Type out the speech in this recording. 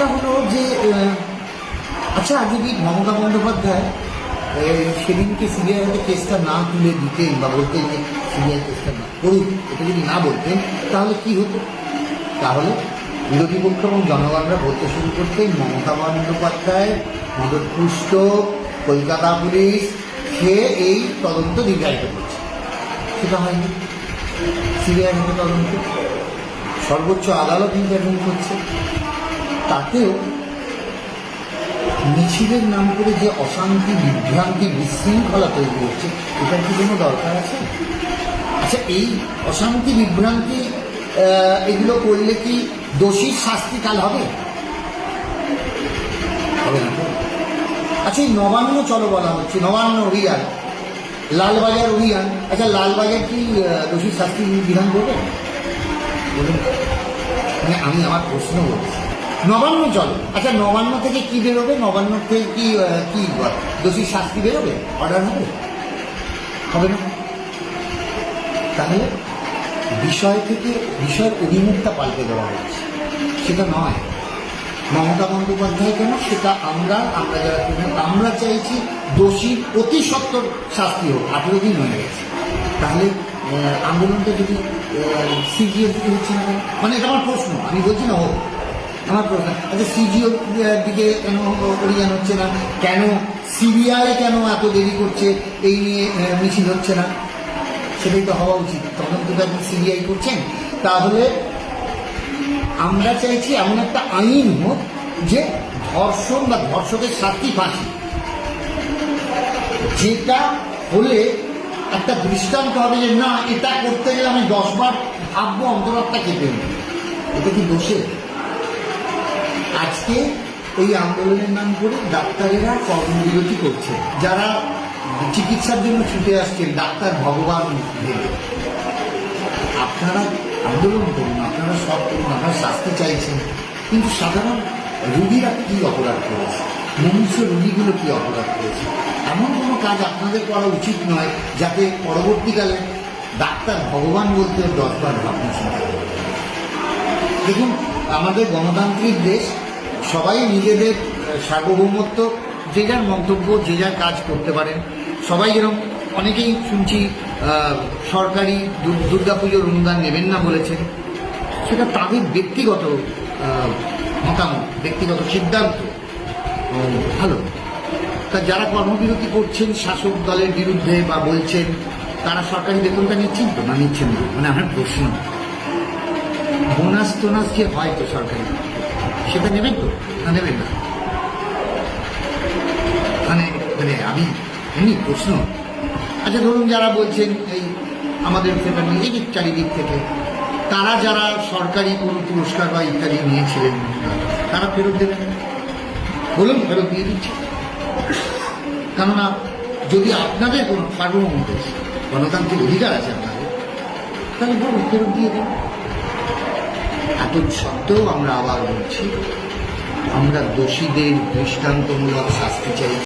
প্রশ্নটা হলো যে আচ্ছা যদি মমতা বন্দ্যোপাধ্যায় সেদিনকে সিবিআই কেসটা না তুলে দিতেন বা বলতেন যে সিবিআই কেসটা না করুক, এটা যদি না বলতেন, তাহলে কি হতো? তাহলে বিরোধী পক্ষ এবং জনগণরা বলতে শুরু করতেন, মমতা বন্দ্যোপাধ্যায় মদতপুষ্ট কলকাতা পুলিশ, সে এই তদন্ত দীর্ঘায়িত করছে। সেটা হয়নি। সিবিআই তদন্ত। সর্বোচ্চ আদালত ইন্টারভিউ করছে। তাতেও মিছিলের নাম করে যে অশান্তি, বিভ্রান্তি, বিশৃঙ্খলা তৈরি হচ্ছে, এটার কি কোনো দরকার আছে? আচ্ছা এই অশান্তি, বিভ্রান্তি এগুলো করলে কি দোষীর শাস্তি কাল হবে? হবে না আচ্ছা এই নবান্ন চলো বলা হচ্ছে, নবান্ন অভিযান, লালবাজার অভিযান আচ্ছা লালবাজার কি দোষীর শাস্তি বিধান করবে? বলুন। মানে আমি আমার প্রশ্ন বলছি নবান্ন চলো আচ্ছা নবান্ন থেকে কি বেরোবে? নবান্ন থেকে কি কি দোষী শাস্তি বেরোবে? অর্ডার হবে? হবে না। তাহলে বিষয় থেকে বিষয়ের অভিমুখটা পাল্টে দেওয়া হচ্ছে সেটা নয়। মমতা বন্দ্যোপাধ্যায় কেন? সেটা আমরা আমরা যারা আমরা চাইছি দোষীর অতি সত্তর শাস্তি হোক। আঠেরো দিন হয়ে গেছে। তাহলে আন্দোলনটা যদি দিকে হচ্ছে না মানে এটা আমার প্রশ্ন। আমি বলছি না, হোক। আমার প্রশ্ন আচ্ছা সিজিওর দিকে কেন অভিযান হচ্ছে না? কেন সিবিআই কেন এত দেরি করছে? এই নিয়ে মিছিল হচ্ছে না? সেটাই তো হওয়া উচিত। তদন্তটা আপনি সিবিআই করছেন, তাহলে আমরা চাইছি এমন একটা আইন হোক যে ধর্ষণ বা ধর্ষকের শাস্তি ফাঁসি। যেটা হলে একটা দৃষ্টান্ত হবে যে, না, এটা করতে গেলে আমি দশবার ভাববো, অন্তরাত্মা কেটে উঠবে। এটা কি দোষে আজকে এই আন্দোলনের নাম করে ডাক্তারেরা কর্মবিরতি করছে। যারা চিকিৎসার জন্য ছুটে আসছেন, ডাক্তার ভগবান ভেবে আপনারা আন্দোলন করুন, আপনারা সব করুন, আপনারা শাস্তি চাইছেন। কিন্তু সাধারণ রুগীরা কি অপরাধ করেছে? মনুষ্য রুগীগুলো কি অপরাধ করেছে? এমন কোনো কাজ আপনাদের করা উচিত নয় যাতে পরবর্তীকালে ডাক্তার ভগবান বলতে দশবার ভাবনা চিন্তা দেখুন, আমাদের গণতান্ত্রিক দেশ সবাই নিজেদের সার্বভৌমত্ব, যে যার মন্তব্য, যে যার কাজ করতে পারেন। সবাই যেরকম অনেকেই শুনছি সরকারি দুর্গাপুজোর অনুদান নেবেন না বলেছেন। সেটা তাদের ব্যক্তিগত মতামত, ব্যক্তিগত সিদ্ধান্ত। ভালো। তা যারা কর্মবিরতি করছেন, শাসক দলের বিরুদ্ধে বা বলছেন, তারা সরকারি বেতনটা নিচ্ছেন তো? না নিচ্ছেন না? মানে আমার প্রশ্ন। বোনাস টোনাস যে হয় তো সরকারি? সেটা নেবেন তো? না, নেবেন না। মানে মানে আমি এমনি প্রশ্ন। আচ্ছা ধরুন যারা বলছেন এই আমাদের ফ্যামিলি এই চারিদিক থেকে, তারা যারা সরকারি কোনো পুরস্কার বা ইত্যাদি নিয়েছিলেন, তারা ফেরত দেবেন? বলুন, ফেরত দিয়ে দিচ্ছি। কেননা, যদি আপনাদের কোনো সার্বভৌম গণতান্ত্রিক অধিকার আছে আপনাদের, তাহলে বলুন, ফেরত দিয়ে দিন। এত সত্ত্বেও আমরা আবার বলছি আমরা দোষীদের দৃষ্টান্তমূলক শাস্তি চাই।